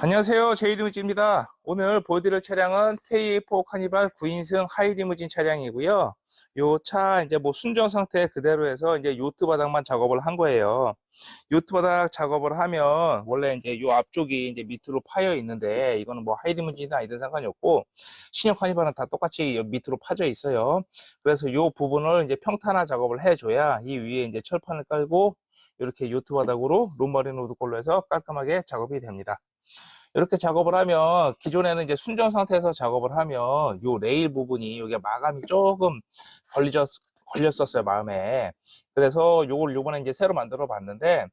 안녕하세요. 제이리무진입니다. 오늘 보여드릴 차량은 K4 카니발 9인승 하이리무진 차량이고요. 요 차 이제 뭐 순정 상태 그대로 해서 이제 요트 바닥만 작업을 한 거예요. 요트 바닥 작업을 하면 원래 이제 요 앞쪽이 이제 밑으로 파여 있는데 이거는 뭐 하이리무진이든 아니든 상관이 없고 신형 카니발은 다 똑같이 요 밑으로 파져 있어요. 그래서 요 부분을 이제 평탄화 작업을 해줘야 이 위에 이제 철판을 깔고 이렇게 요트 바닥으로 롬마린 우드 걸로 해서 깔끔하게 작업이 됩니다. 이렇게 작업을 하면 기존에는 이제 순정 상태에서 작업을 하면 요 레일 부분이 여기 마감이 조금 걸리졌 걸렸었어요 마음에. 그래서 요걸 요번에 이제 새로 만들어 봤는데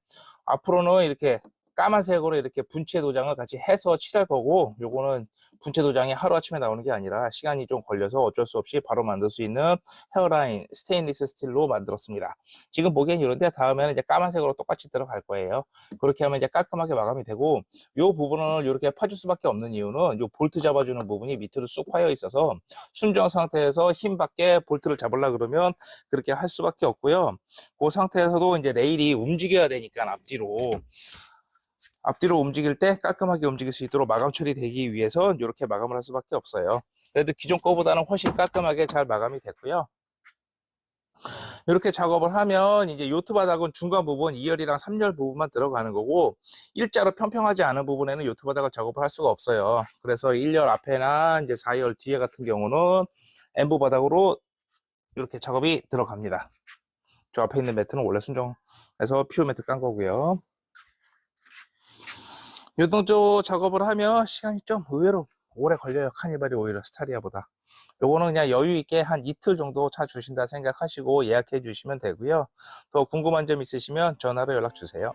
앞으로는 이렇게 까만색으로 이렇게 분체 도장을 같이 해서 칠할 거고 요거는 분체 도장이 하루아침에 나오는 게 아니라 시간이 좀 걸려서 어쩔 수 없이 바로 만들 수 있는 헤어라인 스테인리스 스틸로 만들었습니다. 지금 보기엔 이런데 다음에는 이제 까만색으로 똑같이 들어갈 거예요. 그렇게 하면 이제 깔끔하게 마감이 되고 요 부분을 이렇게 파줄 수밖에 없는 이유는 요 볼트 잡아주는 부분이 밑으로 쑥 파여 있어서 순정 상태에서 힘 밖에 볼트를 잡으려 그러면 그렇게 할 수밖에 없고요. 그 상태에서도 이제 레일이 움직여야 되니까 앞뒤로 앞뒤로 움직일 때 깔끔하게 움직일 수 있도록 마감 처리되기 위해서 이렇게 마감을 할 수밖에 없어요. 그래도 기존 거보다는 훨씬 깔끔하게 잘 마감이 됐고요. 이렇게 작업을 하면 이제 요트 바닥은 중간 부분 2열이랑 3열 부분만 들어가는 거고 일자로 평평하지 않은 부분에는 요트 바닥을 작업을 할 수가 없어요. 그래서 1열 앞에나 이제 4열 뒤에 같은 경우는 엠보 바닥으로 이렇게 작업이 들어갑니다. 저 앞에 있는 매트는 원래 순정해서 피오 매트 깐 거고요. 요동조 작업을 하면 시간이 좀 의외로 오래 걸려요. 카니발이 오히려 스타리아보다. 요거는 그냥 여유 있게 한 이틀 정도 차 주신다 생각하시고 예약해 주시면 되고요. 더 궁금한 점 있으시면 전화로 연락 주세요.